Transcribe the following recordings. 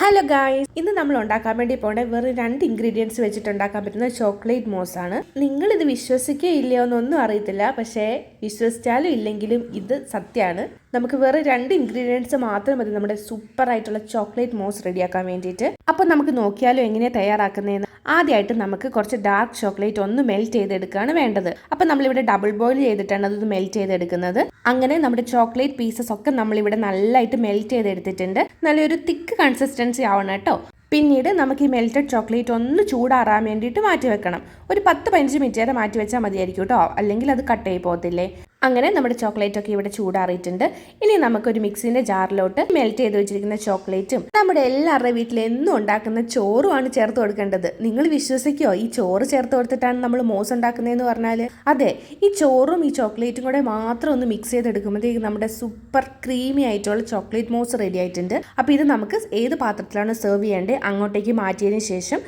Hello guys ഇന്ന് നമ്മൾ ഉണ്ടാക്കാൻ വേണ്ടി പോകേണ്ട വെറും രണ്ട് ഇൻഗ്രീഡിയൻസ് വെച്ചിട്ട് ഉണ്ടാക്കാൻ പറ്റുന്ന ചോക്ലേറ്റ് മോസ് ആണ്. നിങ്ങൾ ഇത് വിശ്വസിക്കുകയോ ഇല്ലയോ എന്നൊന്നും അറിയത്തില്ല. പക്ഷേ വിശ്വസിച്ചാലും ഇല്ലെങ്കിലും ഇത് സത്യമാണ് നമുക്ക് വേറെ രണ്ട് ഇൻഗ്രീഡിയൻസ് മാത്രം മതി. നമ്മുടെ സൂപ്പർ ആയിട്ടുള്ള ചോക്ലേറ്റ് മോസ് റെഡിയാക്കാൻ വേണ്ടിയിട്ട്. അപ്പോൾ നമുക്ക് നോക്കിയാലോ എങ്ങനെയാണ് തയ്യാറാക്കുന്നതെന്ന്. ആദ്യമായിട്ട് നമുക്ക് കുറച്ച് ഡാർക്ക് ചോക്ലേറ്റ് ഒന്ന് മെൽറ്റ് ചെയ്തെടുക്കുകയാണ് വേണ്ടത്. അപ്പം നമ്മളിവിടെ ഡബിൾ ബോയിൽ ചെയ്തിട്ടാണ് അതൊന്ന് മെൽറ്റ് ചെയ്തെടുക്കുന്നത്. അങ്ങനെ നമ്മുടെ ചോക്ലേറ്റ് പീസസ് ഒക്കെ നമ്മളിവിടെ നല്ലതായിട്ട് മെൽറ്റ് ചെയ്തെടുത്തിട്ടുണ്ട്. നല്ലൊരു തിക്ക് കൺസിസ്റ്റൻസി ആവണം കേട്ടോ. പിന്നീട് നമുക്ക് ഈ മെൽറ്റഡ് ചോക്ലേറ്റ് ഒന്ന് ചൂടാറാൻ വേണ്ടിയിട്ട് മാറ്റി വെക്കണം ഒരു പത്ത് പതിനഞ്ച് മിനിറ്റ് വരെ മാറ്റി വെച്ചാൽ മതിയായിരിക്കും കേട്ടോ. അല്ലെങ്കിൽ അത് കട്ട് ആയി പോകത്തില്ലേ? അങ്ങനെ നമ്മുടെ ചോക്ലേറ്റ് ഒക്കെ ഇവിടെ ചൂടാറിയിട്ടുണ്ട്. ഇനി നമുക്കൊരു മിക്സിന്റെ ജാറിലോട്ട് മെൽറ്റ് ചെയ്ത് വെച്ചിരിക്കുന്ന ചോക്ലേറ്റും നമ്മുടെ എല്ലാവരുടെ വീട്ടിൽ എന്നും ഉണ്ടാക്കുന്ന ചോറുമാണ് ചേർത്ത് കൊടുക്കേണ്ടത്. നിങ്ങൾ വിശ്വസിക്കോ ഈ ചോറ് ചേർത്ത് കൊടുത്തിട്ടാണ് നമ്മൾ മോസ് ഉണ്ടാക്കുന്നതെന്ന് പറഞ്ഞാൽ അതെ ഈ ചോറും ഈ ചോക്ലേറ്റും കൂടെ മാത്രം ഒന്ന് മിക്സ് ചെയ്തെടുക്കുമ്പോഴത്തേക്ക് നമ്മുടെ സൂപ്പർ ക്രീമി ആയിട്ടുള്ള ചോക്ലേറ്റ് മോസ് റെഡി ആയിട്ടുണ്ട്. അപ്പോൾ ഇത് നമുക്ക് ഏത് പാത്രത്തിലാണ് സെർവ് ചെയ്യേണ്ടത്? അങ്ങോട്ടേക്ക് മാറ്റിയതിന് ശേഷം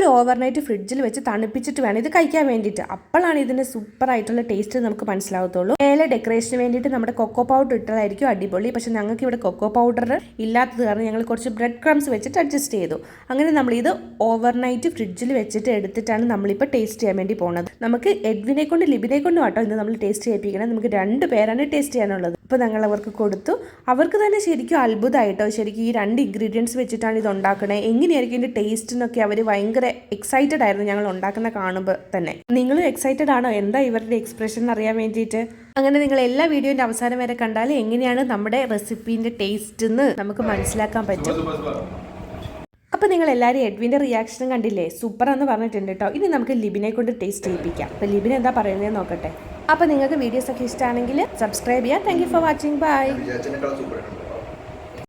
ഒരു ഓവർനൈറ്റ് ഫ്രിഡ്ജിൽ വെച്ച് തണുപ്പിച്ചിട്ട് വേണം ഇത് കഴിക്കാൻ വേണ്ടിയിട്ട്. അപ്പോഴാണ് ഇതിന്റെ സൂപ്പർ ആയിട്ടുള്ള ടേസ്റ്റ് നമുക്ക് മനസ്സിലാവത്തുള്ളൂ. മേലെ ഡെക്കറേഷന് വേണ്ടിയിട്ട് നമ്മുടെ കൊക്കോ പൗഡർ ഇട്ടതായിരിക്കും അടിപൊളി. പക്ഷെ ഞങ്ങൾക്ക് ഇവിടെ കൊക്കോ പൗഡർ ഇല്ലാത്തത് കാരണം ഞങ്ങൾ കുറച്ച് ബ്രെഡ് ക്രംസ് വെച്ചിട്ട് അഡ്ജസ്റ്റ് ചെയ്തു. അങ്ങനെ നമ്മൾ ഇത് ഓവർനൈറ്റ് ഫ്രിഡ്ജിൽ വെച്ചിട്ട് എടുത്തിട്ടാണ് നമ്മളിപ്പോൾ ടേസ്റ്റ് ചെയ്യാൻ വേണ്ടി പോകുന്നത് നമുക്ക് എഡ്വിനെ കൊണ്ട് ലിബിനെ കൊണ്ട് ആട്ടോ ഇന്ന് നമ്മൾ ടേസ്റ്റ് ചെയ്യിപ്പിക്കണം. നമുക്ക് രണ്ട് പേരാണ് ടേസ്റ്റ് ചെയ്യാനുള്ളത്. അപ്പോൾ ഞങ്ങൾ അവർക്ക് കൊടുത്തു. അവർക്ക് തന്നെ ശരിക്കും അത്ഭുതമായിട്ടോ ശരിക്കും ഈ രണ്ട് ഇൻഗ്രീഡിയൻസ് വെച്ചിട്ടാണ് ഇത് ഉണ്ടാക്കണേ. എങ്ങനെയായിരിക്കും ഇതിന്റെ ടേസ്റ്റ് എന്നൊക്കെ അവർ ഭയങ്കര എക്സൈറ്റഡ് ആയിരുന്നു ഞങ്ങൾ ഉണ്ടാക്കുന്ന കാണുമ്പോൾ തന്നെ. നിങ്ങളും എക്സൈറ്റഡ് ആണോ? എന്താ ഇവരുടെ എക്സ്പ്രഷൻ അറിയാൻ വേണ്ടിയിട്ട്? അങ്ങനെ നിങ്ങൾ എല്ലാ വീഡിയോന്റെ അവസാനം വരെ കണ്ടാൽ എങ്ങനെയാണ് നമ്മുടെ റെസിപ്പീന്റെ ടേസ്റ്റ് എന്ന് നമുക്ക് മനസ്സിലാക്കാൻ പറ്റും. അപ്പോൾ നിങ്ങൾ എല്ലാവരും എഡ്വിന്റെ റിയാക്ഷനും കണ്ടില്ലേ? സൂപ്പർ എന്ന് പറഞ്ഞിട്ടുണ്ട് കേട്ടോ ഇനി നമുക്ക് ലിബിനെ കൊണ്ട് ടേസ്റ്റ് ചെയ്യിപ്പിക്കാം. അപ്പോൾ ലിബിൻ എന്താ പറയുന്നത് നോക്കട്ടെ. അപ്പോൾ നിങ്ങൾക്ക് വീഡിയോസ് ഒക്കെ ഇഷ്ടമാണെങ്കിൽ സബ്സ്ക്രൈബ് ചെയ്യാം. Thank for watching bye